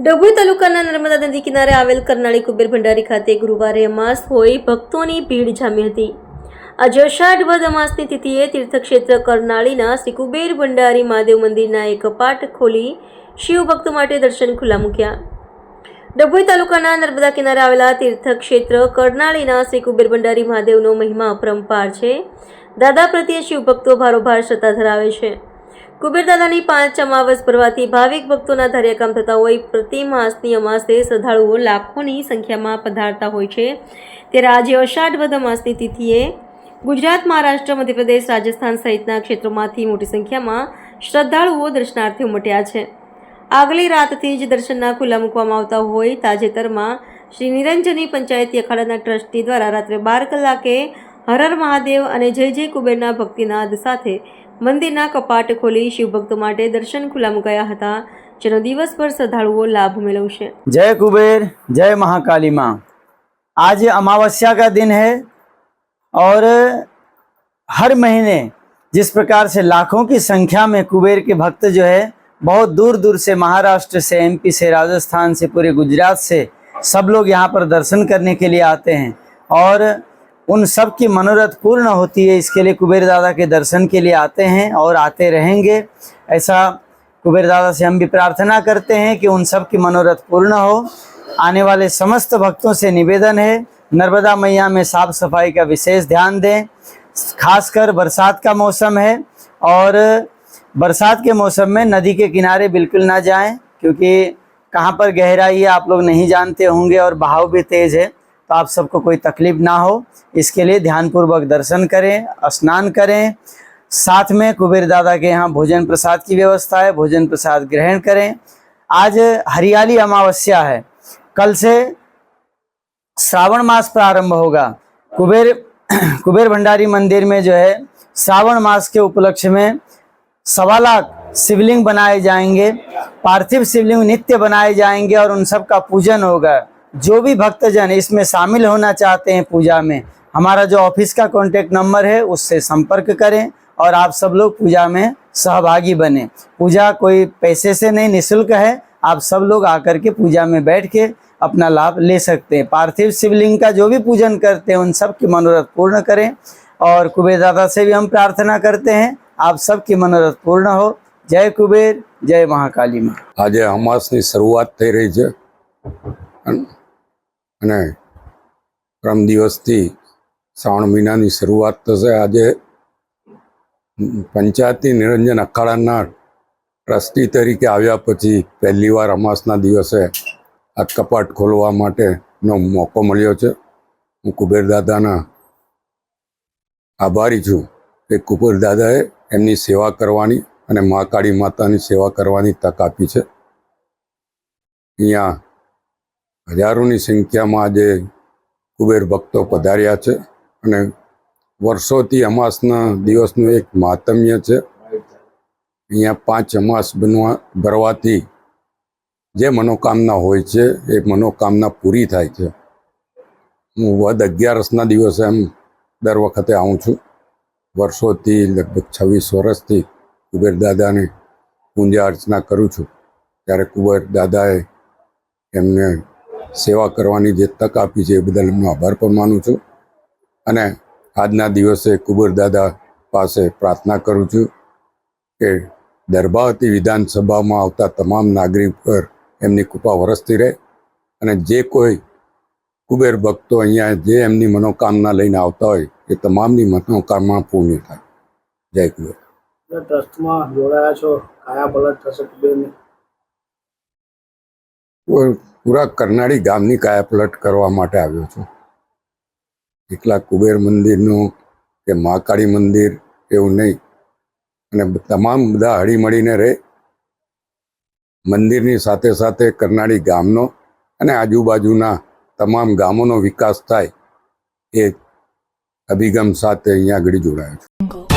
ડભોઈ તાલુકાના નર્મદા નદી કિનારે આવેલ કરનાળી કુબેર ભંડારી ખાતે ગુરુવારે અમાસ હોય ભક્તોની ભીડ જામી હતી. આજે અષાઢ વદ અમાસની તિથિએ તીર્થક્ષેત્ર કરનાળીના શ્રી કુબેર ભંડારી મહાદેવ મંદિરના એક કપાટ ખોલી શિવ ભક્તો માટે દર્શન ખુલ્લા મૂક્યા. ડભોઈ તાલુકાના નર્મદા કિનારે આવેલા તીર્થક્ષેત્ર કરનાળીના શ્રી કુબેર ભંડારી મહાદેવનો મહિમા અપરંપાર છે. દાદા પ્રત્યે શિવભક્તો ભારોભાર શ્રદ્ધા ધરાવે છે. કુબેર દાદાની પાંચ અમાવસ ભરવાથી ભાવિક ભક્તોના ધાર્યકામ થતા હોય, પ્રતિ માસની અમાસે શ્રદ્ધાળુઓ લાખોની સંખ્યામાં પધારતા હોય છે. ત્યારે આજે અષાઢ વધ અમાસની તિથિએ ગુજરાત, મહારાષ્ટ્ર, મધ્યપ્રદેશ, રાજસ્થાન સહિતના ક્ષેત્રોમાંથી મોટી સંખ્યામાં શ્રદ્ધાળુઓ દર્શનાર્થે ઉમટ્યા છે. આગલી રાતથી જ દર્શનના ખુલ્લા મૂકવામાં આવતા હોય તાજેતરમાં શ્રી નિરંજની પંચાયતી અખાડાના ટ્રસ્ટી દ્વારા રાત્રે બાર કલાકે હરર મહાદેવ અને જય જય કુબેરના ભક્તિનાદ સાથે મંદિરના કપાટ ખોલી શિવભક્તો માટે દર્શન ખુલ્લા મુકાયા હતા જેનો દિવસભર શ્રદ્ધાળુઓ લાભ મેળવશે जय कुबेर जय महाकाली माँ आज अमावस्या का दिन है और हर महीने जिस प्रकार से लाखों की संख्या में कुबेर के भक्त जो है बहुत दूर दूर से महाराष्ट्र से एमपी से राजस्थान से पूरे गुजरात से सब लोग यहाँ पर दर्शन करने के लिए आते हैं और उन सब की मनोरथ पूर्ण होती है। इसके लिए कुबेर दादा के दर्शन के लिए आते हैं और आते रहेंगे। ऐसा कुबेर दादा से हम भी प्रार्थना करते हैं कि उन सब की मनोरथ पूर्ण हो। आने वाले समस्त भक्तों से निवेदन है, नर्मदा मैया में साफ़ सफ़ाई का विशेष ध्यान दें। खासकर बरसात का मौसम है और बरसात के मौसम में नदी के किनारे बिल्कुल ना जाएँ, क्योंकि कहाँ पर गहराई है आप लोग नहीं जानते होंगे और बहाव भी तेज है। तो आप सबको कोई तकलीफ़ ना हो। इसके लिए ध्यानपूर्वक दर्शन करें, स्नान करें। साथ में कुबेर दादा के यहाँ भोजन प्रसाद की व्यवस्था है, भोजन प्रसाद ग्रहण करें। आज हरियाली अमावस्या है। कल से श्रावण मास प्रारंभ होगा। कुबेर कुबेर भंडारी मंदिर में जो है, श्रावण मास के उपलक्ष्य में सवा लाख शिवलिंग बनाए जाएँगे। पार्थिव शिवलिंग नित्य बनाए जाएँगे और उन सब का पूजन होगा। जो भी भक्तजन इसमें शामिल होना चाहते हैं पूजा में हमारा जो ऑफिस का कॉन्टेक्ट नंबर है उससे संपर्क करें और आप सब लोग पूजा में सहभागी बने पूजा कोई पैसे से नहीं निशुल्क है आप सब लोग आकर के पूजा में बैठ के अपना लाभ ले सकते हैं पार्थिव शिवलिंग का जो भी पूजन करते हैं उन सब की मनोरथ पूर्ण करें और कुबेर दादा से भी हम प्रार्थना करते हैं आप सबकी मनोरथ पूर्ण हो जय कुबेर जय महाकाली माँ આજે અમાસની શરૂઆત થઈ રહી છે અન- પરમ દિવસથી શ્રાવણ મહિનાની શરૂઆત થશે. આજે પંચાયતી નિરંજન અખાડાના ટ્રસ્ટી તરીકે આવ્યા પછી પહેલી વાર અમાસના દિવસે આ કપાટ ખોલવા માટેનો મોકો મળ્યો છે. હું કુબેરદાદાના આભારી છું કે કુબેરદાદાએ એમની સેવા કરવાની અને મા કાળી માતાની સેવા કરવાની તક આપી છે. અહીંયા હજારોની સંખ્યામાં આજે કુબેર ભક્તો પધાર્યા છે અને વર્ષોથી અમાસના દિવસનું એક મહાત્મ્ય છે. અહીંયા પાંચ અમાસ બનવા ભરવાથી જે મનોકામના હોય છે, એ મનોકામના પૂરી થાય છે. હું વદ અગિયારસના દિવસે એમ દર વખતે આવું છું. વર્ષોથી લગભગ છવ્વીસ વર્ષથી કુબેર દાદાને પૂજા અર્ચના કરું છું. ત્યારે કુબેર દાદાએ એમને સેવા કરવાની જે તક આપી છે એ બદલ એમનો આભાર પણ માનું છું. અને આજના દિવસે કુબેર દાદા પાસે પ્રાર્થના કરું છું કે દરબાવતી વિધાનસભામાં આવતા તમામ નાગરિક પર એમની કૃપા વરસતી રહે અને જે કોઈ કુબેર ભક્તો અહીંયા જે એમની મનોકામના લઈને આવતા હોય એ તમામની મનોકામના પૂર્ણ થાય. જય કુબેર. ટ્રસ્ટમાં જોડાયા છો. કયા પલટ થશે કુબેરની. પૂરા કરનાળી ગામની કાયાપલટ કરવા માટે આવ્યો છું. એકલા કુબેર મંદિરનું કે મહાકાળી મંદિર એવું નહીં. અને તમામ બધા હળીમળીને રહે. મંદિરની સાથે સાથે કરનાળી ગામનો અને આજુબાજુના તમામ ગામોનો વિકાસ થાય એ અભિગમ સાથે અહીંયા આગળ જોડાયો છું.